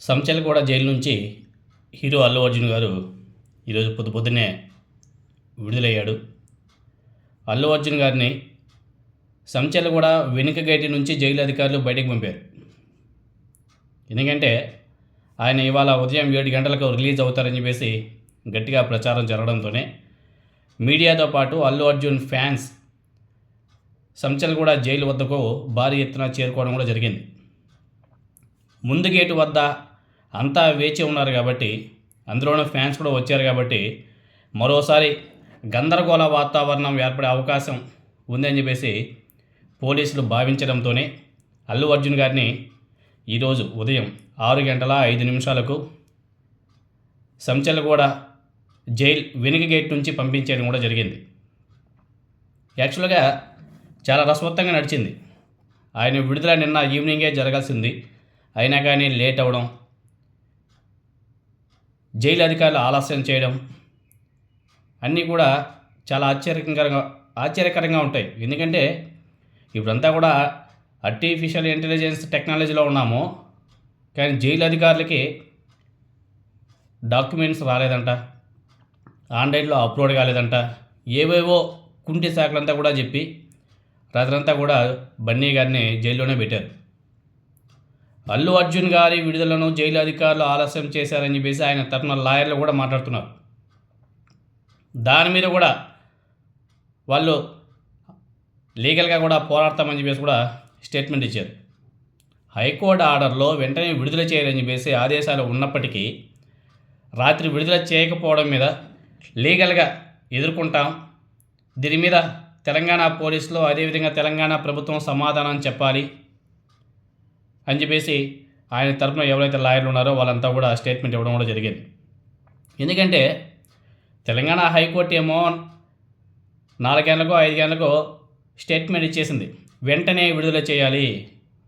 Chanchalguda jail నుంచి hero Allu Arjun గారు ఈరోజు పొద్దు పొద్దున్నే విడుదలయ్యాడు. అల్లు అర్జున్ గారిని సంచలగూడ వెనుక గేటి నుంచి జైలు అధికారులు బయటకు పంపారు. ఎందుకంటే ఆయన ఇవాళ ఉదయం ఏడు గంటలకు రిలీజ్ అవుతారని చెప్పేసి గట్టిగా ప్రచారం జరగడంతోనే మీడియాతో పాటు అల్లు అర్జున్ ఫ్యాన్స్ సంచలగూడ జైలు వద్దకు భారీ ఎత్తున చేరుకోవడం కూడా జరిగింది. ముందు గేటు వద్ద అంతా వేచి ఉన్నారు కాబట్టి అందులోనూ ఫ్యాన్స్ కూడా వచ్చారు కాబట్టి మరోసారి గందరగోళ వాతావరణం ఏర్పడే అవకాశం ఉందని చెప్పేసి పోలీసులు భావించడంతోనే అల్లు అర్జున్ గారిని ఈరోజు ఉదయం ఆరు గంటల ఐదు నిమిషాలకు సంచలగూడ జైల్ వెనుక గేట్ నుంచి పంపించేయడం కూడా జరిగింది. యాక్చువల్గా చాలా రసవత్తంగా నడిచింది. ఆయన విడుదల నిన్న ఈవినింగే జరగాల్సింది. అయినా కానీ లేట్ అవ్వడం జైలు అధికారులు ఆలస్యం చేయడం అన్నీ కూడా చాలా ఆశ్చర్యకరంగా ఆశ్చర్యకరంగా ఉంటాయి. ఎందుకంటే ఇప్పుడంతా కూడా ఆర్టిఫిషియల్ ఇంటెలిజెన్స్ టెక్నాలజీలో ఉన్నాము. కానీ జైలు అధికారులకి డాక్యుమెంట్స్ రాలేదంట. ఆన్లైన్లో అప్లోడ్ కాలేదంట. ఏవేవో కుంటి శాఖలంతా కూడా చెప్పి రాత్రంతా కూడా బన్నీ గారిని జైల్లోనే పెట్టారు. అల్లు అర్జున్ గారి విడుదలను జైలు అధికారులు ఆలస్యం చేశారని చెప్పేసి ఆయన తరఫున లాయర్లు కూడా మాట్లాడుతున్నారు. దాని మీద కూడా వాళ్ళు లీగల్గా కూడా పోరాడతామని చెప్పేసి కూడా స్టేట్మెంట్ ఇచ్చారు. హైకోర్టు ఆర్డర్లో వెంటనే విడుదల చేయాలని చెప్పేసి ఆదేశాలు ఉన్నప్పటికీ రాత్రి విడుదల చేయకపోవడం మీద లీగల్గా ఎదుర్కొంటాం. దీని మీద తెలంగాణ పోలీసులు అదేవిధంగా తెలంగాణ ప్రభుత్వం సమాధానం చెప్పాలి. అని చెప్పేసి ఆయన తరపున ఎవరైతే లాయర్లు ఉన్నారో వాళ్ళంతా కూడా స్టేట్మెంట్ ఇవ్వడం కూడా జరిగింది. ఎందుకంటే తెలంగాణ హైకోర్టు ఏమో నాలుగేళ్ళకో ఐదు గంటలకో స్టేట్మెంట్ ఇచ్చేసింది. వెంటనే విడుదల చేయాలి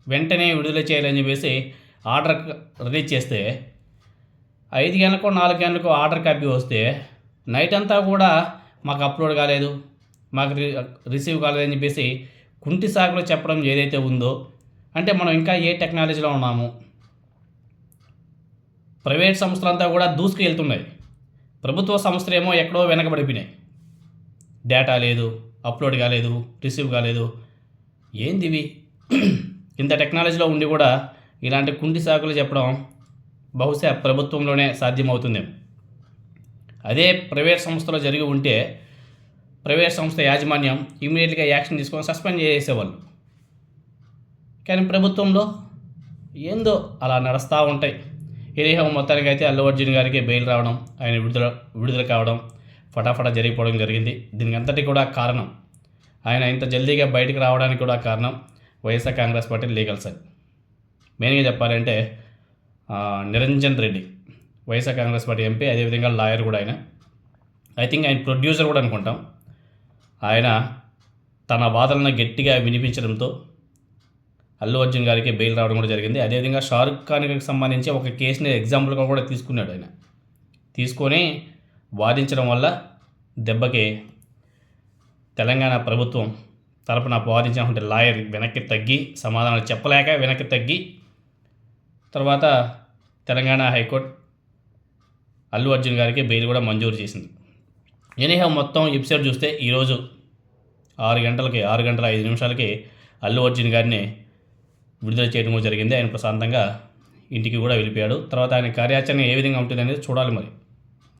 వెంటనే విడుదల చేయాలని చెప్పేసి ఆర్డర్ రిలీజ్ చేస్తే ఐదు గంటలకో నాలుగు గంటలకో ఆర్డర్ కాపీ వస్తే నైట్ అంతా కూడా మాకు అప్లోడ్ కాలేదు మాకు రి రిసీవ్ కాలేదని చెప్పేసి కుంటి సాగులో చెప్పడం ఏదైతే ఉందో అంటే మనం ఇంకా ఏ టెక్నాలజీలో ఉన్నాము? ప్రైవేట్ సంస్థలంతా కూడా దూసుకు వెళ్తున్నాయి. ప్రభుత్వ సంస్థలు ఏమో ఎక్కడో వెనకబడిపోయినాయి. డేటా లేదు అప్లోడ్ కాలేదు రిసీవ్ కాలేదు. ఏందివి? ఇంత టెక్నాలజీలో ఉండి కూడా ఇలాంటి కుండి సాకులు చెప్పడం బహుశా ప్రభుత్వంలోనే సాధ్యమవుతుంది. అదే ప్రైవేట్ సంస్థలో జరిగి ఉంటే ప్రైవేట్ సంస్థ యాజమాన్యం ఇమీడియట్గా యాక్షన్ తీసుకొని సస్పెండ్ చేసేవాళ్ళు. కానీ ప్రభుత్వంలో ఏందో అలా నడుస్తూ ఉంటాయి. ఎనీహో మొత్తానికి అయితే అల్లు అర్జున్ గారికి బెయిల్ రావడం ఆయన విడుదల విడుదల కావడం ఫటాఫటా జరిగిపోవడం జరిగింది. దీనికి అంతటి కూడా కారణం ఆయన ఇంత జల్దీగా బయటకు రావడానికి కూడా కారణం YSR Congress party legal cell. మెయిన్గా చెప్పాలంటే నిరంజన్ రెడ్డి వైఎస్ఆర్ కాంగ్రెస్ పార్టీ ఎంపీ అదేవిధంగా లాయర్ కూడా ఆయన. ఐ థింక్ ఆయన ప్రొడ్యూసర్ కూడా అనుకుంటాం. ఆయన తన వాదనలను గట్టిగా వినిపించడంతో అల్లు అర్జున్ గారికి బెయిల్ రావడం కూడా జరిగింది. అదేవిధంగా షారుఖ్ ఖాన్కి సంబంధించి ఒక కేసుని ఎగ్జాంపుల్గా కూడా తీసుకున్నాడు ఆయన. తీసుకొని వాదించడం వల్ల దెబ్బకి తెలంగాణ ప్రభుత్వం తరపున వాదించినటువంటి లాయర్ వెనక్కి తగ్గి సమాధానాలు చెప్పలేక వెనక్కి తగ్గి తర్వాత తెలంగాణ హైకోర్టు అల్లు అర్జున్ గారికి బెయిల్ కూడా మంజూరు చేసింది. ఎనీహా మొత్తం ఎపిసోడ్ చూస్తే ఈరోజు ఆరు గంటలకి ఆరు గంటల ఐదు నిమిషాలకి అల్లు అర్జున్ గారిని విడుదల చేయడం జరిగింది. ఆయన ప్రశాంతంగా ఇంటికి కూడా వెళ్ళిపోయాడు. తర్వాత ఆయన కార్యాచరణ ఏ విధంగా ఉంటుంది అనేది చూడాలి మరి.